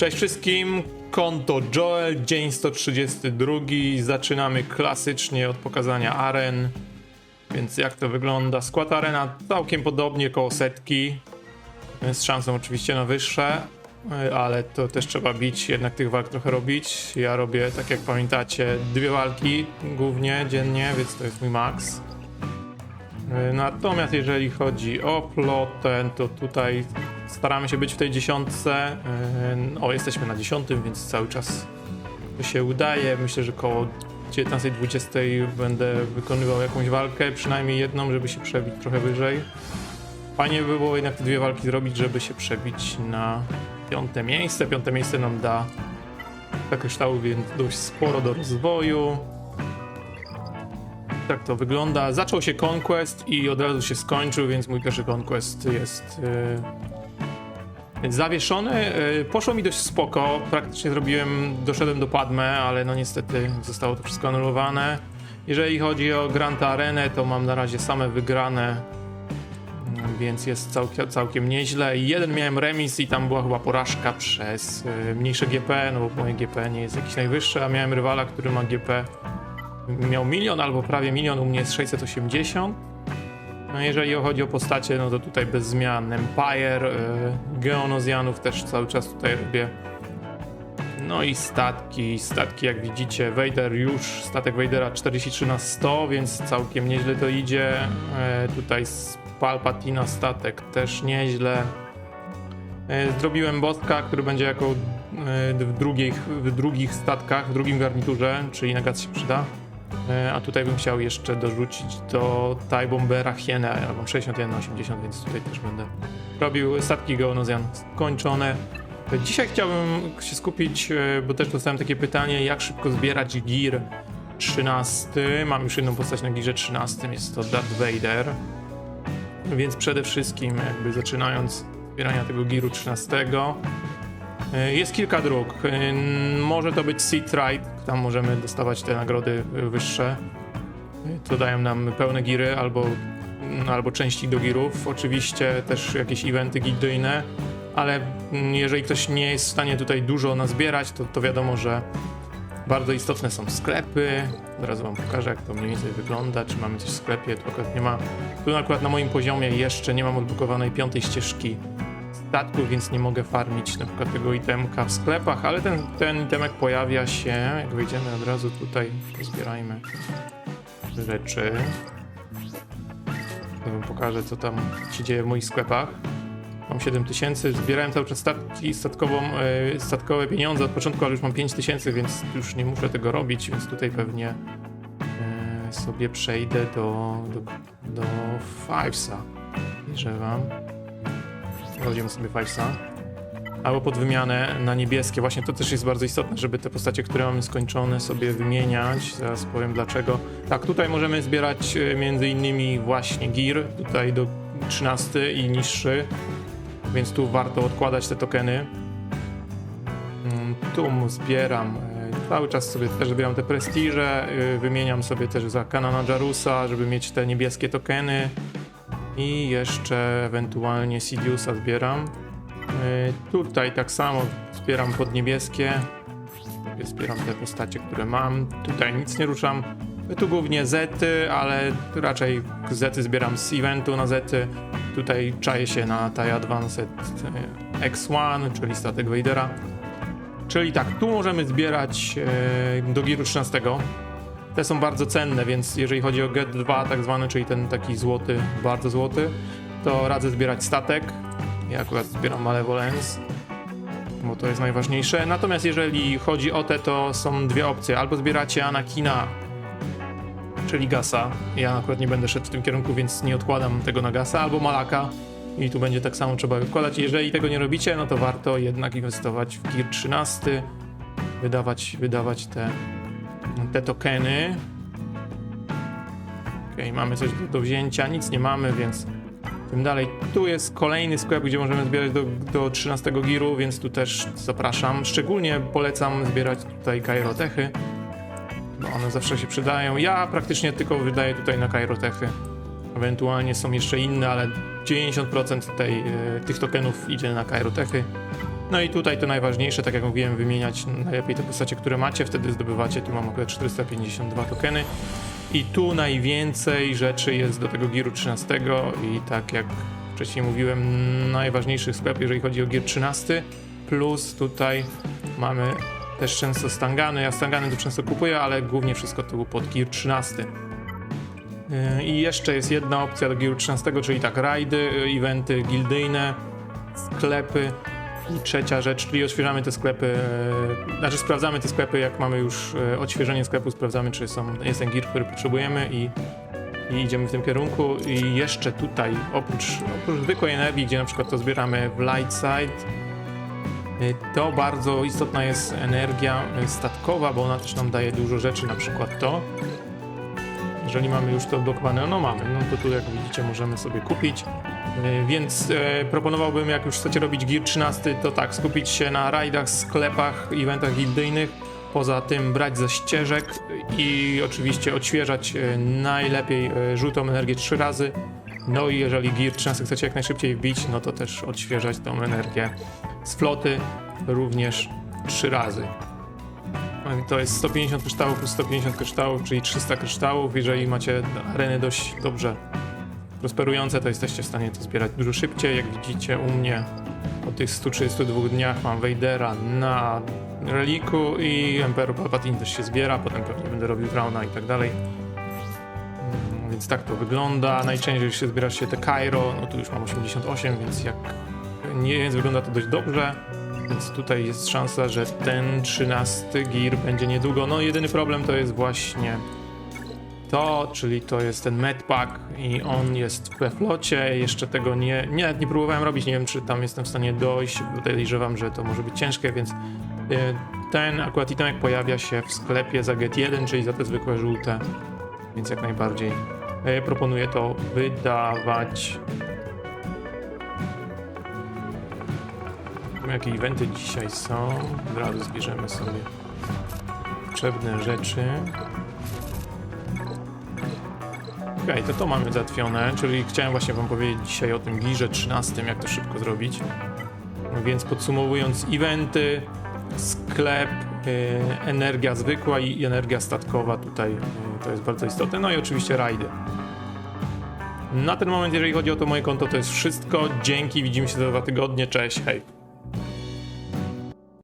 Cześć wszystkim, konto Joel, dzień 132. Zaczynamy klasycznie od pokazania aren. Więc jak to wygląda? Skład arena całkiem podobnie, koło setki. Z szansą oczywiście na wyższe, ale to też trzeba bić, jednak tych walk trochę robić. Ja robię, tak jak pamiętacie, dwie walki głównie dziennie, więc to jest mój max. Y, Natomiast jeżeli chodzi o plotę, to tutaj staramy się być w tej dziesiątce. Y, O, jesteśmy na dziesiątym, więc cały czas to się udaje. Myślę, że koło 19-20 będę wykonywał jakąś walkę, przynajmniej jedną, żeby się przebić trochę wyżej. Fajnie by było jednak te dwie walki zrobić, żeby się przebić na piąte miejsce. Piąte miejsce nam da tak kryształu, więc dość sporo do rozwoju. Tak to wygląda. Zaczął się Conquest i od razu się skończył, więc mój pierwszy Conquest jest yy, zawieszony. Yy, poszło mi dość spoko. Praktycznie zrobiłem, doszedłem do Padme, ale no niestety zostało to wszystko anulowane. Jeżeli chodzi o Grand Arenę, to mam na razie same wygrane, mm, więc jest całkiem, całkiem nieźle. Jeden miałem remis i tam była chyba porażka przez yy, mniejsze GP, no bo moje GP nie jest jakieś najwyższe, a miałem rywala, który ma GP miał milion albo prawie milion, u mnie jest 680. No jeżeli chodzi o postacie, no to tutaj bez zmian. Empire, yy, Geonozjanów też cały czas tutaj robię. No i statki, statki jak widzicie, Vader już, statek Vadera 43 na 100, więc całkiem nieźle to idzie. E, tutaj z Palpatina statek też nieźle. E, Zrobiłem Boska, który będzie jako e, w drugich, w drugich statkach, w drugim garniturze, czyli na gaz się przyda. E, A tutaj bym chciał jeszcze dorzucić do TIE Bombera Hienę, ja mam 61 na 80, więc tutaj też będę robił statki Geonozjan skończone. Dzisiaj chciałbym się skupić, e, bo też dostałem takie pytanie, jak szybko zbierać Gear 13. Mam już jedną postać na Gearze 13, jest to Darth Vader. Więc przede wszystkim, jakby zaczynając zbierania tego Gearu 13, E, Jest kilka dróg. Może to być Seed Ride, tam możemy dostawać te nagrody e, wyższe. E, To dają nam pełne giry albo, mm, albo części do girów. Oczywiście też jakieś eventy gildyjne, ale mm, jeżeli ktoś nie jest w stanie tutaj dużo nazbierać, to, to wiadomo, że bardzo istotne są sklepy. Zaraz wam pokażę, jak to mniej więcej wygląda, czy mamy coś w sklepie. Tu akurat nie ma, tu akurat na moim poziomie jeszcze nie mam odblokowanej piątej ścieżki statków, więc nie mogę farmić na przykład tego itemka w sklepach, ale ten, ten itemek pojawia się, jak wejdziemy od razu tutaj, zbierajmy rzeczy. Wam pokażę, co tam się dzieje w moich sklepach. Mam 7000, zbierałem cały czas statki, statkową, e, statkowe pieniądze od początku, ale już mam 5000, więc już nie muszę tego robić, więc tutaj pewnie e, sobie przejdę do, do, do Fivesa. Wierzę wam. Wchodzimy sobie Fivesa. Albo pod wymianę na niebieskie. Właśnie to też jest bardzo istotne, żeby te postacie, które mamy skończone, sobie wymieniać. Zaraz powiem dlaczego. Tak, tutaj możemy zbierać e, między innymi właśnie gear, tutaj do 13 i niższy, więc tu warto odkładać te tokeny. Mm, Tu zbieram. e, Cały czas sobie też zbieram te prestiże, e, wymieniam sobie też za Kanana Jarusa, żeby mieć te niebieskie tokeny. I jeszcze ewentualnie Sidiousa zbieram. Yy, tutaj tak samo zbieram pod niebieskie. Sobie Zbieram te postacie, które mam. Tutaj nic nie ruszam. Tu głównie Zety, ale raczej Zety zbieram z eventu na Zety. Tutaj czaję się na TIE Advanced yy, X1, czyli statek Vadera. Czyli tak, tu możemy zbierać do Giru 13. Te są bardzo cenne, więc jeżeli chodzi o Get 2 tak zwany, czyli ten taki złoty, bardzo złoty, to radzę zbierać statek. Ja akurat zbieram Malevolence, bo to jest najważniejsze. Natomiast jeżeli chodzi o te, to są dwie opcje. Albo zbieracie Anakina, czyli Gasa. Ja akurat nie będę szedł w tym kierunku, więc nie odkładam tego na Gasa, albo Malaka. I tu będzie tak samo trzeba odkładać. Jeżeli tego nie robicie, no to warto jednak inwestować w Gear 13, wydawać, wydawać te te tokeny. Okej, mamy coś do, do wzięcia, nic nie mamy, więc tym dalej. Tu jest kolejny sklep, gdzie możemy zbierać do, do 13 giru, więc tu też zapraszam. Szczególnie polecam zbierać tutaj kairotechy, bo one zawsze się przydają. Ja praktycznie tylko wydaję tutaj na kairotechy. Ewentualnie są jeszcze inne, ale 90% tej, e, tych tokenów idzie na kairotechy. No i tutaj to najważniejsze, tak jak mówiłem, wymieniać najlepiej te postacie, które macie, wtedy zdobywacie, tu mam akurat 452 tokeny. I tu najwięcej rzeczy jest do tego Gearu 13 i tak jak wcześniej mówiłem, najważniejszy sklep, jeżeli chodzi o Gear 13, plus tutaj mamy też często stangany, ja stangany tu często kupuję, ale głównie wszystko tu pod Gear 13. Yy, I jeszcze jest jedna opcja do Gear 13, czyli tak rajdy, eventy gildyjne, sklepy i trzecia rzecz, czyli odświeżamy te sklepy, yy, znaczy sprawdzamy te sklepy, jak mamy już yy, odświeżenie sklepu, sprawdzamy, czy są, jest ten gear, który potrzebujemy i, i idziemy w tym kierunku. I jeszcze tutaj, oprócz, oprócz zwykłej energii, gdzie na przykład to zbieramy w light side, yy, to bardzo istotna jest energia statkowa, bo ona też nam daje dużo rzeczy, na przykład to. Jeżeli mamy już to odblokowane, no mamy, no to tu jak widzicie możemy sobie kupić. E, Więc e, proponowałbym, jak już chcecie robić Gear 13, to tak, skupić się na rajdach, sklepach, eventach gildyjnych. Poza tym brać ze ścieżek i oczywiście odświeżać e, najlepiej żółtą energię trzy razy. No i jeżeli Gear 13 chcecie jak najszybciej wbić, no to też odświeżać tą energię z floty również trzy razy. To jest 150 kryształów plus 150 kryształów, czyli 300 kryształów. Jeżeli macie areny dość dobrze prosperujące, to jesteście w stanie to zbierać dużo szybciej. Jak widzicie u mnie po tych 132 dniach mam Vadera na reliku i Emperor Palpatine też się zbiera, potem pewnie będę robił Brauna i tak dalej. Mm, Więc tak to wygląda. Najczęściej się zbiera się te Cairo, no tu już mam 88, więc jak nie więc wygląda to dość dobrze. Więc tutaj jest szansa, że ten 13 gear będzie niedługo. No jedyny problem to jest właśnie to, czyli to jest ten medpack i on jest we flocie. Jeszcze tego nie, nie, nie próbowałem robić, nie wiem czy tam jestem w stanie dojść. Podejrzewam, że to może być ciężkie, więc y, ten akurat itemek pojawia się w sklepie za Get 1, czyli za te zwykłe żółte, więc jak najbardziej y, proponuję to wydawać. Jakie eventy dzisiaj są? Od razu zbierzemy sobie potrzebne rzeczy. Okej, to to mamy załatwione, czyli chciałem właśnie wam powiedzieć dzisiaj o tym girze 13, jak to szybko zrobić. No więc podsumowując, eventy, sklep, y, energia zwykła i energia statkowa tutaj y, to jest bardzo istotne, no i oczywiście rajdy. Na ten moment, jeżeli chodzi o to moje konto, to jest wszystko. Dzięki, widzimy się za dwa tygodnie, cześć, hej.